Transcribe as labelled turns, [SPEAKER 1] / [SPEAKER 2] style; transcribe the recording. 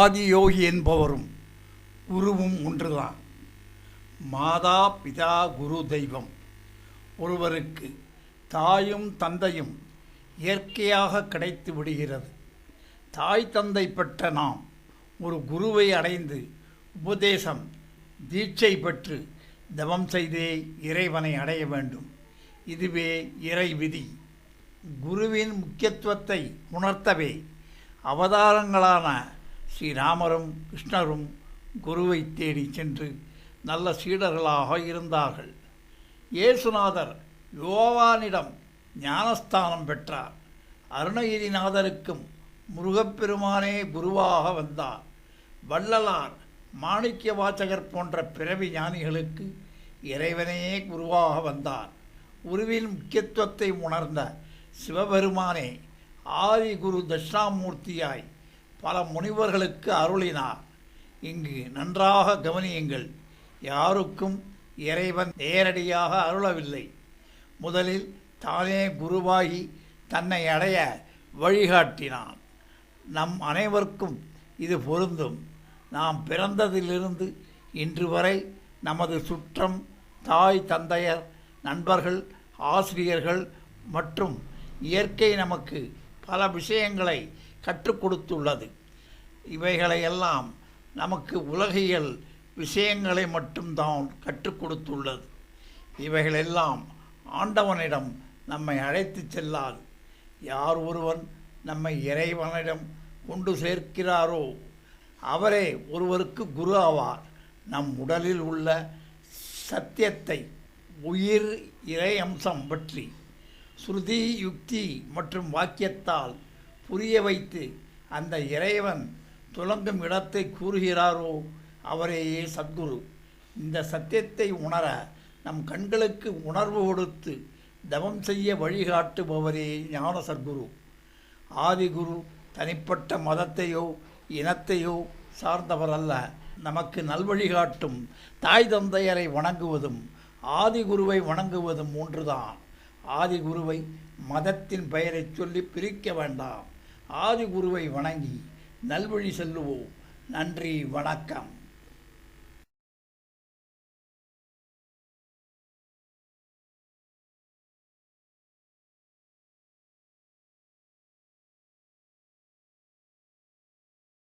[SPEAKER 1] ஆதியோகி என்பவரும் குருவும் ஒன்றுதான். மாதா பிதா குரு தெய்வம். ஒருவருக்கு தாயும் தந்தையும் இயற்கையாக கிடைத்து விடுகிறது. தாய் தந்தை பெற்ற நாம் ஒரு குருவை அடைந்து உபதேசம் தீட்சை பெற்று தவம் செய்தே இறைவனை அடைய வேண்டும். இதுவே இறை விதி. குருவின் முக்கியத்துவத்தை உணர்த்தவே அவதாரங்களான ஸ்ரீராமரும் கிருஷ்ணரும் குருவை தேடி சென்று நல்ல சீடர்களாக இருந்தார்கள். இயேசுநாதர் யோவானிடம் ஞானஸ்தானம் பெற்றார். அருணகிரிநாதருக்கும் முருகப்பெருமானே குருவாக வந்தார். வள்ளலார் மாணிக்க வாசகர் போன்ற பிறவி ஞானிகளுக்கு இறைவனே குருவாக வந்தார். குருவின் முக்கியத்துவத்தை உணர்ந்த சிவபெருமானே ஆதி குரு தட்சிணாமூர்த்தியாய் பல முனிவர்களுக்கு அருளினார். இங்கு நன்றாக கவனியுங்கள் யாருக்கும் இறைவன் நேரடியாக அருளவில்லை. முதலில் தானே குருவாகி தன்னை அடைய வழிகாட்டினான். நம் அனைவருக்கும் இது பொருந்தும். நாம் பிறந்ததிலிருந்து இன்று வரை நமது சுற்றம் தாய் தந்தையர் நண்பர்கள் ஆசிரியர்கள் மற்றும் இயற்கை நமக்கு பல விஷயங்களை கற்றுக் கொடுத்துள்ளது. இவைகளையெல்லாம் நமக்கு உலகியல் விஷயங்களை மட்டும்தான் கற்றுக் கொடுத்துள்ளது. இவைகளெல்லாம் ஆண்டவனிடம் நம்மை அழைத்துச் செல்லாது. யார் ஒருவன் நம்மை இறைவனிடம் கொண்டு சேர்க்கிறாரோ அவரே ஒருவருக்கு குரு ஆவார். நம் உடலில் உள்ள சத்தியத்தை உயிர் இறை அம்சம் பற்றி ஸ்ருதி யுக்தி மற்றும் வாக்கியத்தால் புரிய வைத்து அந்த இறைவன் துலங்கும் இடத்தை கூறுகிறாரோ அவரேயே சத்குரு. இந்த சத்தியத்தை உணர நம் கண்களுக்கு உணர்வு கொடுத்து தவம் செய்ய வழிகாட்டுபவரே ஞான சத்குரு. ஆதிகுரு தனிப்பட்ட மதத்தையோ இனத்தையோ சார்ந்தவர் அல்ல நமக்கு நல்வழிகாட்டும் தாய் தந்தையரை வணங்குவதும் ஆதிகுருவை வணங்குவதும் ஒன்றுதான். ஆதிகுருவை மதத்தின் பெயரைச் சொல்லி பிரிக்க வேண்டாம். ஆதிகுருவை வணங்கி நல்வழி செல்லுவோம். நன்றி வணக்கம்.